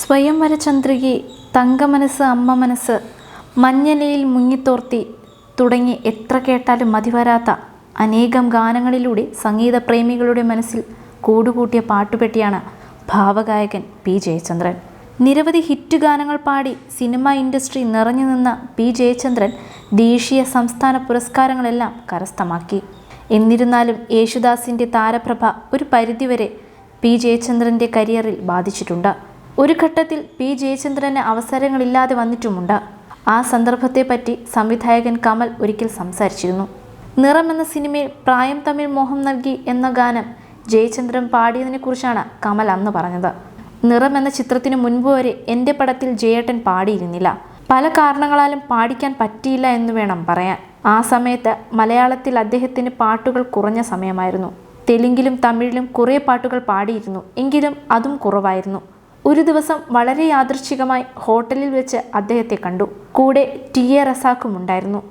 സ്വയംവര ചന്ദ്രികെ തങ്കമനസ് അമ്മ മനസ്സ് മഞ്ഞലയിൽ മുങ്ങിത്തോർത്തി തുടങ്ങി എത്ര കേട്ടാലും മതിവരാത്ത അനേകം ഗാനങ്ങളിലൂടെ സംഗീതപ്രേമികളുടെ മനസ്സിൽ കൂടുകൂട്ടിയ പാട്ടുപെട്ടിയാണ് ഭാവഗായകൻ പി. ജയചന്ദ്രൻ. നിരവധി ഹിറ്റ് ഗാനങ്ങൾ പാടി സിനിമ ഇൻഡസ്ട്രി നിറഞ്ഞു നിന്ന പി. ജയചന്ദ്രൻ ദേശീയ സംസ്ഥാന പുരസ്കാരങ്ങളെല്ലാം കരസ്ഥമാക്കി. എന്നിരുന്നാലും യേശുദാസിന്റെ താരപ്രഭ ഒരു പരിധിവരെ പി. ജയചന്ദ്രന്റെ കരിയറിൽ ബാധിച്ചിട്ടുണ്ട്. ഒരു ഘട്ടത്തിൽ പി. ജയചന്ദ്രന് അവസരങ്ങളില്ലാതെ വന്നിട്ടുമുണ്ട്. ആ സന്ദർഭത്തെപ്പറ്റി സംവിധായകൻ കമൽ ഒരിക്കൽ സംസാരിച്ചിരുന്നു. നിറം എന്ന സിനിമയിൽ പ്രായം തമ്മിൽ മോഹം നൽകി എന്ന ഗാനം ജയചന്ദ്രൻ പാടിയതിനെക്കുറിച്ചാണ് കമൽ അന്ന് പറഞ്ഞത്. നിറം എന്ന ചിത്രത്തിന് മുൻപ് വരെ എന്റെ പടത്തിൽ ജയേട്ടൻ പാടിയിരുന്നില്ല. പല കാരണങ്ങളാലും പാടിക്കാൻ പറ്റിയില്ല എന്ന് വേണം പറയാൻ. ആ സമയത്ത് മലയാളത്തിൽ അദ്ദേഹത്തിന് പാട്ടുകൾ കുറഞ്ഞ സമയമായിരുന്നു. തെലുങ്കിലും തമിഴിലും കുറേ പാട്ടുകൾ പാടിയിരുന്നു. എങ്കിലും അതും കുറവായിരുന്നു. ഒരു ദിവസം വളരെ യാദൃച്ഛികമായി ഹോട്ടലിൽ വെച്ച് അദ്ദേഹത്തെ കണ്ടു. കൂടെ ടി എ റസാക്കും ഉണ്ടായിരുന്നു.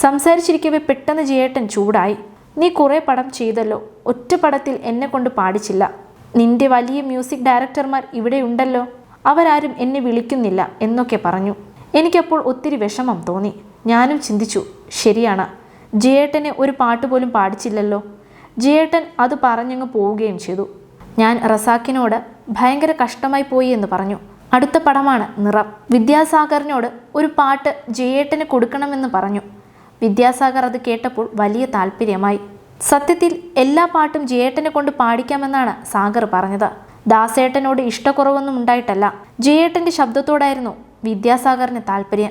സംസാരിച്ചിരിക്കവേ പെട്ടെന്ന് ജയേട്ടൻ ചൂടായി. നീ കുറേ പടം ചെയ്തല്ലോ. ഒറ്റ പടത്തിൽ എന്നെ കൊണ്ട് പാടിച്ചില്ല. നിന്റെ വലിയ മ്യൂസിക് ഡയറക്ടർമാർ ഇവിടെ ഉണ്ടല്ലോ. അവരാരും എന്നെ വിളിക്കുന്നില്ല എന്നൊക്കെ പറഞ്ഞു. എനിക്കപ്പോൾ ഒത്തിരി വിഷമം തോന്നി. ഞാനും ചിന്തിച്ചു ശരിയാണ്. ജയേട്ടനെ ഒരു പാട്ട് പോലും പാടിച്ചില്ലല്ലോ. ജയേട്ടൻ അത് പറഞ്ഞങ്ങ് പോവുകയും ചെയ്തു. ഞാൻ റസാക്കിനോട് ഭയങ്കര കഷ്ടമായി പോയി എന്ന് പറഞ്ഞു. അടുത്ത പടമാണ് നിറം. വിദ്യാസാഗറിനോട് ഒരു പാട്ട് ജയേട്ടന് കൊടുക്കണമെന്ന് പറഞ്ഞു. വിദ്യാസാഗർ അത് കേട്ടപ്പോൾ വലിയ താല്പര്യമായി. സത്യത്തിൽ എല്ലാ പാട്ടും ജയേട്ടനെ കൊണ്ട് പാടിക്കാമെന്നാണ് സാഗർ പറഞ്ഞത്. ദാസേട്ടനോട് ഇഷ്ടക്കുറവൊന്നും ഉണ്ടായിട്ടല്ല. ജയേട്ടന്റെ ശബ്ദത്തോടായിരുന്നു വിദ്യാസാഗറിന് താല്പര്യം.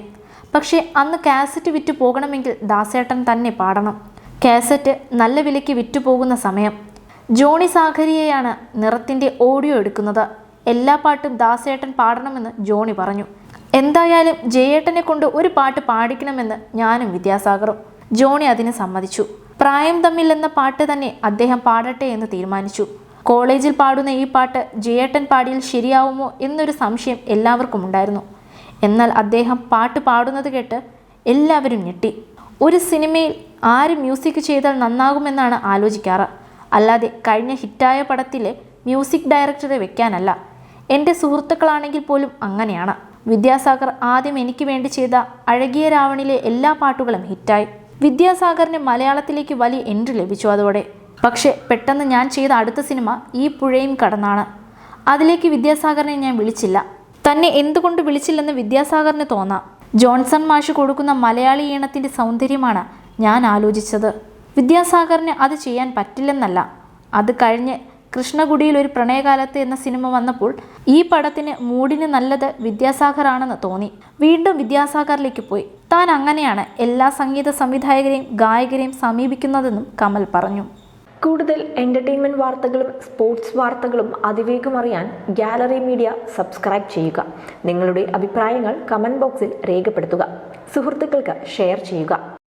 പക്ഷേ അന്ന് കാസറ്റ് വിറ്റു പോകണമെങ്കിൽ ദാസേട്ടൻ തന്നെ പാടണം. കാസറ്റ് നല്ല വിലയ്ക്ക് വിറ്റുപോകുന്ന സമയം. ജോണി സാഖരിയെയാണ് നിറത്തിന്റെ ഓഡിയോ എടുക്കുന്നത്. എല്ലാ പാട്ടും ദാസേട്ടൻ പാടണമെന്ന് ജോണി പറഞ്ഞു. എന്തായാലും ജയേട്ടനെ കൊണ്ട് ഒരു പാട്ട് പാടിക്കണമെന്ന് ഞാനും വിദ്യാസാഗറും. ജോണി അതിന് സമ്മതിച്ചു. പ്രായം തമ്മിൽ എന്ന പാട്ട് തന്നെ അദ്ദേഹം പാടട്ടെ എന്ന് തീരുമാനിച്ചു. കോളേജിൽ പാടുന്ന ഈ പാട്ട് ജയേട്ടൻ പാടിയിൽ ശരിയാവുമോ എന്നൊരു സംശയം എല്ലാവർക്കും ഉണ്ടായിരുന്നു. എന്നാൽ അദ്ദേഹം പാട്ട് പാടുന്നത് കേട്ട് എല്ലാവരും ഞെട്ടി. ഒരു സിനിമയിൽ ആര് മ്യൂസിക് ചെയ്താൽ നന്നാകുമെന്നാണ് ആലോചിക്കാറ്. അല്ലാതെ കഴിഞ്ഞ ഹിറ്റായ പടത്തിലെ മ്യൂസിക് ഡയറക്ടറെ വെക്കാനല്ല. എന്റെ സുഹൃത്തുക്കളാണെങ്കിൽ പോലും അങ്ങനെയാണ്. വിദ്യാസാഗർ ആദ്യം എനിക്ക് വേണ്ടി ചെയ്ത അഴകിയ രാവണിലെ എല്ലാ പാട്ടുകളും ഹിറ്റായി. വിദ്യാസാഗറിന് മലയാളത്തിലേക്ക് വലിയ എൻട്രി ലഭിച്ചു അതോടെ. പക്ഷേ പെട്ടെന്ന് ഞാൻ ചെയ്ത അടുത്ത സിനിമ ഈ പുഴയും കടന്നാണ്. അതിലേക്ക് വിദ്യാസാഗറിനെ ഞാൻ വിളിച്ചില്ല. തന്നെ എന്തുകൊണ്ട് വിളിച്ചില്ലെന്ന് വിദ്യാസാഗറിന് തോന്നാം. ജോൺസൺ മാഷ് കൊടുക്കുന്ന മലയാളി ഈണത്തിന്റെ സൗന്ദര്യമാണ് ഞാൻ ആലോചിച്ചത്. വിദ്യാസാഗറിന് അത് ചെയ്യാൻ പറ്റില്ലെന്നല്ല. അത് കഴിഞ്ഞ് കൃഷ്ണകുടിയിൽ ഒരു പ്രണയകാലത്ത് എന്ന സിനിമ വന്നപ്പോൾ ഈ പടത്തിന് മൂടിന് നല്ലത് വിദ്യാസാഗറാണെന്ന് തോന്നി. വീണ്ടും വിദ്യാസാഗറിലേക്ക് പോയി. താൻ അങ്ങനെയാണ് എല്ലാ സംഗീത സംവിധായകരെയും ഗായകരെയും സമീപിക്കുന്നതെന്നും കമൽ പറഞ്ഞു. കൂടുതൽ എന്റർടൈൻമെന്റ് വാർത്തകളും സ്പോർട്സ് വാർത്തകളും അതിവേഗം അറിയാൻ ഗാലറി മീഡിയ സബ്സ്ക്രൈബ് ചെയ്യുക. നിങ്ങളുടെ അഭിപ്രായങ്ങൾ കമന്റ് ബോക്സിൽ രേഖപ്പെടുത്തുക. സുഹൃത്തുക്കൾക്ക് ഷെയർ ചെയ്യുക.